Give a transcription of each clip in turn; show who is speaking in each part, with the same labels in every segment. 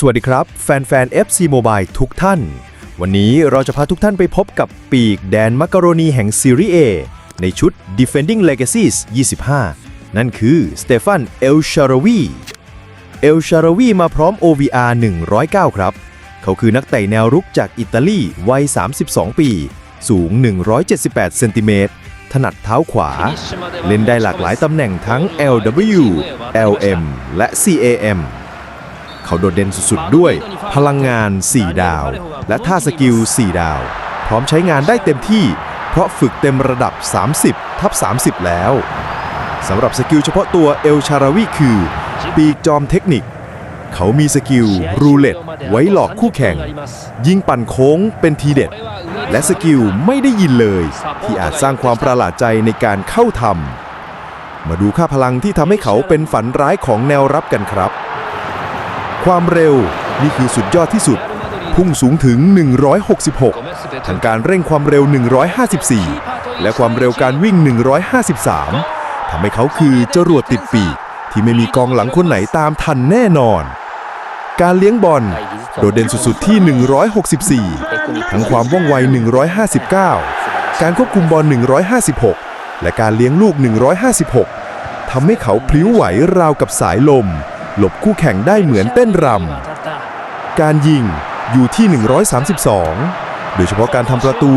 Speaker 1: สวัสดีครับ แฟนๆ FC Mobile ทุกท่าน วันนี้เราจะพาทุกท่านไปพบกับปีกแดนมักกะโรนีแห่งซีรีส์ A ในชุด Defending Legacies 25 นั่นคือสเตฟานเอลชาราวีเอลชาราวีมาพร้อม OVR 109 ครับ เขาคือนักเตะแนวรุกจากอิตาลีวัย 32 ปี สูง 178 เซนติเมตรถนัดเท้าขวา เล่นได้หลากหลายตำแหน่งทั้ง LW LM และ CAM เขาโดดเด่นสุดๆ ด้วย พลังงาน 4 ดาว และท่าสกิล 4 ดาว พร้อมใช้งานได้เต็มที่ เพราะฝึกเต็มระดับ 30 ทับ 30 แล้วสำหรับสกิลเฉพาะตัวเอลชาราวีคือ ปีกจอมเทคนิค เขามีสกิลรูเล็ตไว้หลอกคู่แข่ง ยิงปั่นโค้งเป็นทีเด็ด และสกิลไม่ได้ยินเลย ที่อาจสร้างความประหลาดใจในการเข้าทำมาดูค่าพลังที่ทำให้เขาเป็นฝันร้ายของแนวรับกันครับ ความเร็ว นี่คือสุดยอดที่สุด พุ่งสูงถึง 166ทั้งการเร่งความเร็ว 154 และความเร็วการวิ่ง 153 ทำให้เขาคือจรวดติดปีกที่ไม่มีกองหลังคนไหนตามทันแน่นอน การเลี้ยงบอลโดดเด่นสุดๆที่ 164 ทั้งความว่องไว 159 การควบคุมบอล 156 และการเลี้ยงลูก 156 ทำให้เขาพลิ้วไหวราวกับสายลม หลบคู่แข่งได้เหมือนเต้นรำ การยิงอยู่ที่ 132 โดยเฉพาะการทำประตู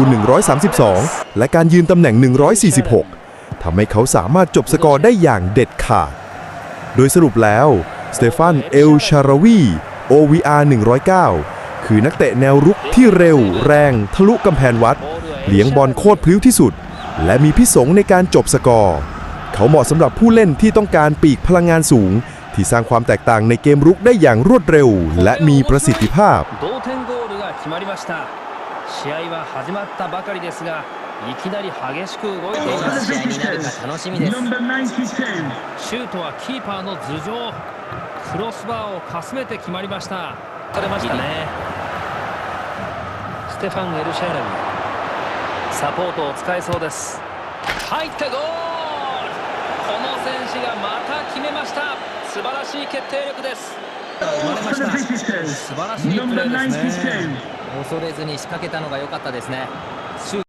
Speaker 1: 132 และการยืนตำแหน่ง 146 ทำให้เขาสามารถจบสกอร์ได้อย่างเด็ดขาด โดยสรุปแล้วสเตฟานเอลชาราวี OVR 109 คือนักเตะแนวรุกที่เร็ว แรง ทะลุกำแพงวัด เลี้ยงบอลโคตรพลิ้วที่สุด และมีพิสงในการจบสกอร์ เขาเหมาะสำหรับผู้เล่นที่ต้องการปีกพลังงานสูง ที่สร้างความแตกต่างในเกมรุกได้อย่างรวดเร็ว และมีประสิทธิภาพ
Speaker 2: 同点ゴールが決まりました試合は始まったばかりですがいきなり激しく動いてい
Speaker 3: どんな
Speaker 2: ます
Speaker 3: 試合になるか楽しみです
Speaker 4: Number 92.
Speaker 2: シュートはキーパーの頭上クロスバーをかすめて決まりましたされましたねステファン・エルシャラビサポートを使えそうです入ってゴールこの選手がまた決めました 素晴らしい決定力です生まれました
Speaker 4: 92.
Speaker 2: 素晴らしいプレーですね
Speaker 4: 92.
Speaker 3: 恐れずに仕掛けたのが良かったですね